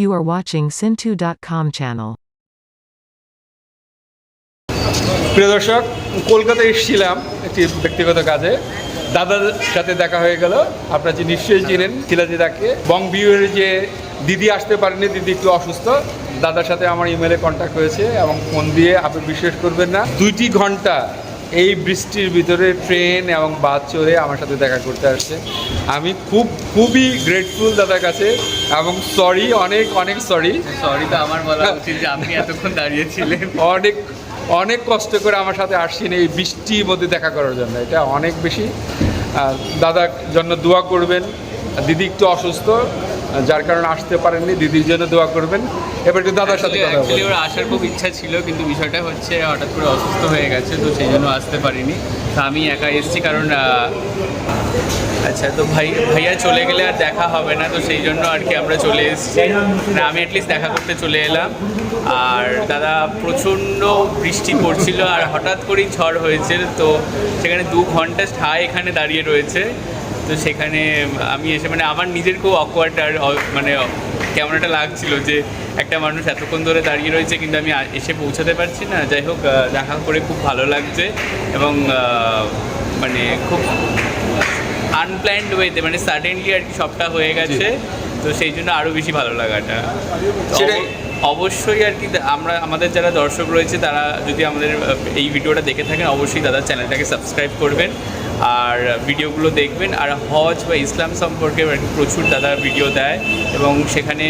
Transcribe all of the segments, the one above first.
You are watching Sintu.com channel. প্রিয় দর্শক, কলকাতায় এসেছিলাম একটি ব্যক্তিগত কাজে। দাদার সাথে দেখা হয়ে গেল। আপনারা যে নিশ্চয়ই চিনেন শিলাদিদাকে বং বিউয়ের যে দিদি আসতে পারেনি, দিদি একটু অসুস্থ। দাদার সাথে আমার ইমেলে কন্ট্যাক্ট হয়েছে এবং ফোন দিয়ে আপনি বিশ্বাস করবেন না। দুইটি ঘণ্টা এই বৃষ্টির ভিতরে ট্রেন এবং বাস চড়ে আমার সাথে দেখা করতে আসছে। আমি খুব খুবই গ্রেটফুল দাদার কাছে এবং সরি অনেক অনেক সরি সরি তো আমার বলা উচিত যে আপনি এতক্ষণ দাঁড়িয়েছিলেন অনেক অনেক কষ্ট করে আমার সাথে আসছেন এই বৃষ্টির মধ্যে দেখা করার জন্য। এটা অনেক বেশি। দাদার জন্য দোয়া করবেন। দিদি একটু অসুস্থ। যার কারণে আসতে পারেননি। দিদির জন্য দোয়া করবেন। এবার একটু দাদার সাথে কথা অ্যাকচুয়ালি ওর আসার খুব ইচ্ছা ছিল কিন্তু বিষয়টা হচ্ছে হঠাৎ করে অসুস্থ হয়ে গেছে তো সেই জন্য আসতে পারিনি। তো আমি একা এসেছি কারণ আচ্ছা তো ভাই ভাইয়া চলে গেলে আর দেখা হবে না তো সেই জন্য আর কি আমরা চলে এসেছি। না আমি অ্যাটলিস্ট দেখা করতে চলে এলাম। আর দাদা প্রচণ্ড বৃষ্টি পড়ছিল আর হঠাৎ করেই ঝড় হয়েছে তো সেখানে দু ঘণ্টা ঠাই এখানে দাঁড়িয়ে রয়েছে। তো সেখানে আমি এসে মানে আমার নিজের খুব অকওয়ার্ড আর মানে কেমন একটা লাগছিল যে একটা মানুষ এতক্ষণ ধরে দাঁড়িয়ে রয়েছে কিন্তু আমি এসে পৌঁছাতে পারছি না। যাই হোক দেখা করে খুব ভালো লাগছে এবং মানে খুব আনপ্ল্যান্ড ওয়েতে মানে সাডেনলি আর কি সবটা হয়ে গেছে। তো সেই জন্য আরও বেশি ভালো লাগাটা। সেটাই। অবশ্যই আর কি আমরা আমাদের যারা দর্শক রয়েছে তারা যদি আমাদের এই ভিডিওটা দেখে থাকেন অবশ্যই দাদার চ্যানেলটাকে সাবস্ক্রাইব করবেন। আর ভিডিওগুলো দেখবেন। আর হজ বা ইসলাম সম্পর্কে প্রচুর দাদা ভিডিও দেয় এবং সেখানে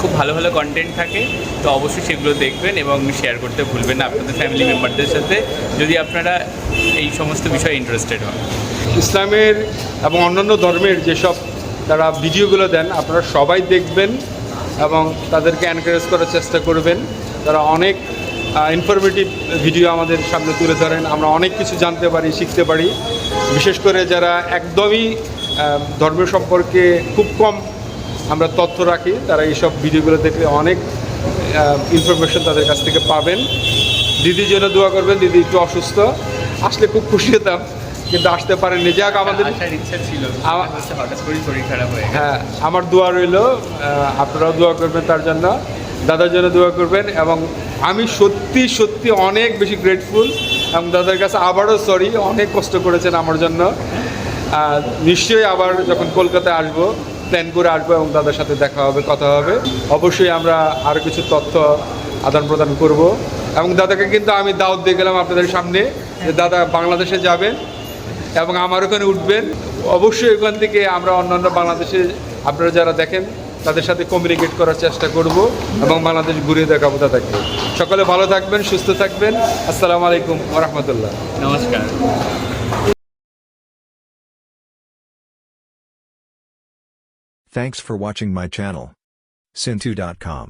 খুব ভালো ভালো কন্টেন্ট থাকে। তো অবশ্যই সেগুলো দেখবেন এবং শেয়ার করতে ভুলবেন না আপনাদের ফ্যামিলি মেম্বারদের সাথে। যদি আপনারা এই সমস্ত বিষয়ে ইন্টারেস্টেড হন। ইসলামের এবং অন্যান্য ধর্মের যেসব তারা ভিডিওগুলো দেন, আপনারা সবাই দেখবেন এবং তাদেরকে এনকারেজ করার চেষ্টা করবেন। তারা অনেক ইনফরমেটিভ ভিডিও আমাদের সামনে তুলে ধরেন। আমরা অনেক কিছু জানতে পারি, শিখতে পারি। বিশেষ করে যারা একদমই ধর্ম সম্পর্কে খুব কম আমরা তথ্য রাখি তারা এইসব ভিডিওগুলো দেখলে অনেক ইনফরমেশন তাদের কাছ থেকে পাবেন। দিদির জন্য দোয়া করবেন দিদি একটু অসুস্থ। আসলে খুব খুশি হতাম কিন্তু আসতে পারেননি। যাক আমাদের আসার ইচ্ছা ছিল হয়ে হ্যাঁ আমার দোয়া রইল আপনারাও দোয়া করবেন তার জন্য দাদার জন্য দোয়া করবেন এবং আমি সত্যি সত্যি অনেক বেশি গ্রেটফুল এবং দাদার কাছে আবারও সরি অনেক কষ্ট করেছেন আমার জন্য। নিশ্চয়ই আবার যখন কলকাতায় আসব প্ল্যান করে আসব এবং দাদার সাথে দেখা হবে, কথা হবে। অবশ্যই আমরা আরও কিছু তথ্য আদান প্রদান করব। এবং দাদাকে কিন্তু আমি দাওয়াত দিয়ে গেলাম আপনাদের সামনে যে দাদা বাংলাদেশে যাবেন এবং আমার ওখানে উঠবেন। অবশ্যই ওখান থেকে আমরা অন্যান্য বাংলাদেশে আপনারা যারা দেখেন, তাদের সাথে কমিউনিকেট করার চেষ্টা করব এবং বাংলাদেশ ঘুরে দেখাবো তাদেরকে সকলে ভালো থাকবেন সুস্থ থাকবেন। আসসালামু আলাইকুম রহমতুল্লাহ নমস্কার। Thanks for watching my channel. Sintu.com